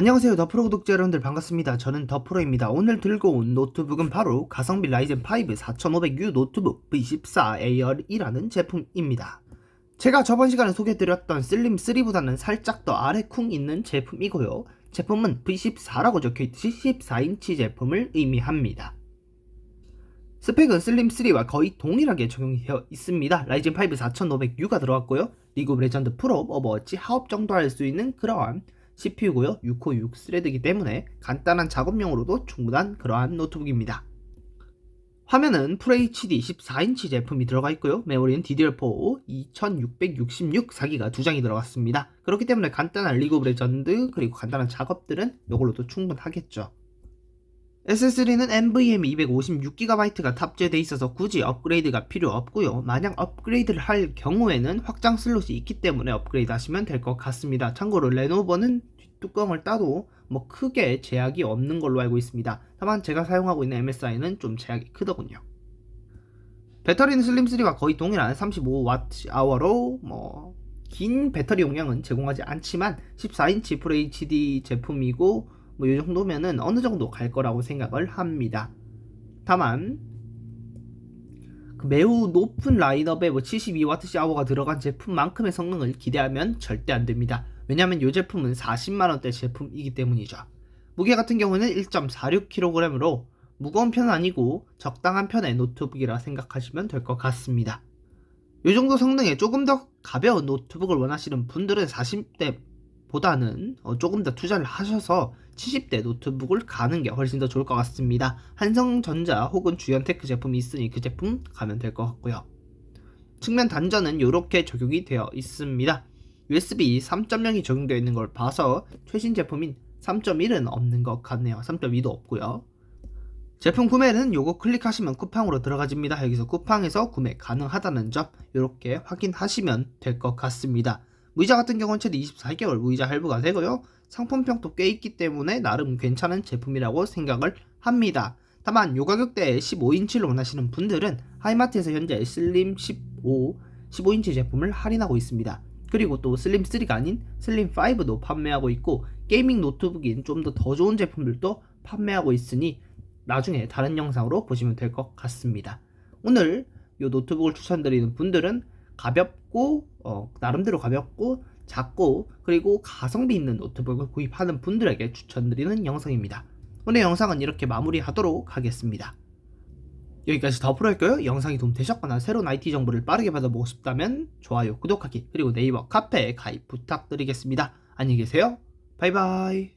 안녕하세요. 더프로 구독자 여러분들 반갑습니다. 저는 더프로입니다. 오늘 들고 온 노트북은 바로 가성비 라이젠 5 4500U 노트북 V14 AR2라는 제품입니다. 제가 저번 시간에 소개해드렸던 슬림3보다는 살짝 더 아래 쿵 있는 제품이고요. 제품은 V14라고 적혀있듯이 14인치 제품을 의미합니다. 스펙은 슬림3와 거의 동일하게 적용이 되어 있습니다. 라이젠 5 4500U가 들어갔고요. 리그 오브 레전드 프로, 오버워치, 하업 정도 할 수 있는 그러한 CPU고요. 6코 6스레드이기 때문에 간단한 작업용으로도 충분한 그러한 노트북입니다. 화면은 FHD 14인치 제품이 들어가 있고요. 메모리는 DDR4 2666 4기가 두 장이 들어갔습니다. 그렇기 때문에 간단한 리그 오브 레전드 그리고 간단한 작업들은 이걸로도 충분하겠죠. SSD는 NVMe 256GB가 탑재되어 있어서 굳이 업그레이드가 필요 없고요. 만약 업그레이드를 할 경우에는 확장 슬롯이 있기 때문에 업그레이드 하시면 될 것 같습니다. 참고로 레노버는 뚜껑을 따도 뭐 크게 제약이 없는 걸로 알고 있습니다. 다만 제가 사용하고 있는 MSI는 좀 제약이 크더군요. 배터리는 슬림3와 거의 동일한 35Wh로 뭐 긴 배터리 용량은 제공하지 않지만 14인치 FHD 제품이고 뭐 이 정도면은 어느 정도 갈 거라고 생각을 합니다. 다만 그 매우 높은 라인업에 뭐 72Wh가 들어간 제품만큼의 성능을 기대하면 절대 안 됩니다. 왜냐하면 이 제품은 40만원대 제품이기 때문이죠. 무게 같은 경우는 1.46kg으로 무거운 편은 아니고 적당한 편의 노트북이라 생각하시면 될 것 같습니다. 이 정도 성능에 조금 더 가벼운 노트북을 원하시는 분들은 40대보다는 어, 조금 더 투자를 하셔서 70대 노트북을 가는 게 훨씬 더 좋을 것 같습니다. 한성전자 혹은 주연테크 제품이 있으니 그 제품 가면 될 것 같고요. 측면 단전은 이렇게 적용이 되어 있습니다. USB 3.0이 적용되어 있는 걸 봐서 최신 제품인 3.1은 없는 것 같네요. 3.2도 없고요. 제품 구매는 요거 클릭하시면 쿠팡으로 들어가집니다. 여기서 쿠팡에서 구매 가능하다는 점 이렇게 확인하시면 될 것 같습니다. 무이자 같은 경우는 최대 24개월 무이자 할부가 되고요. 상품평도 꽤 있기 때문에 나름 괜찮은 제품이라고 생각을 합니다. 다만 요 가격대에 15인치를 원하시는 분들은 하이마트에서 현재 슬림 15, 15인치 제품을 할인하고 있습니다. 그리고 또 슬림 3가 아닌 슬림 5도 판매하고 있고 게이밍 노트북인 좀 더 더 좋은 제품들도 판매하고 있으니 나중에 다른 영상으로 보시면 될 것 같습니다. 오늘 이 노트북을 추천드리는 분들은 가볍고 어, 나름대로 가볍고 작고 그리고 가성비 있는 노트북을 구입하는 분들에게 추천드리는 영상입니다. 오늘 영상은 이렇게 마무리하도록 하겠습니다. 여기까지 더 풀어할까요? 영상이 도움되셨거나 새로운 IT 정보를 빠르게 받아보고 싶다면 좋아요, 구독하기 그리고 네이버 카페에 가입 부탁드리겠습니다. 안녕히 계세요. 바이바이.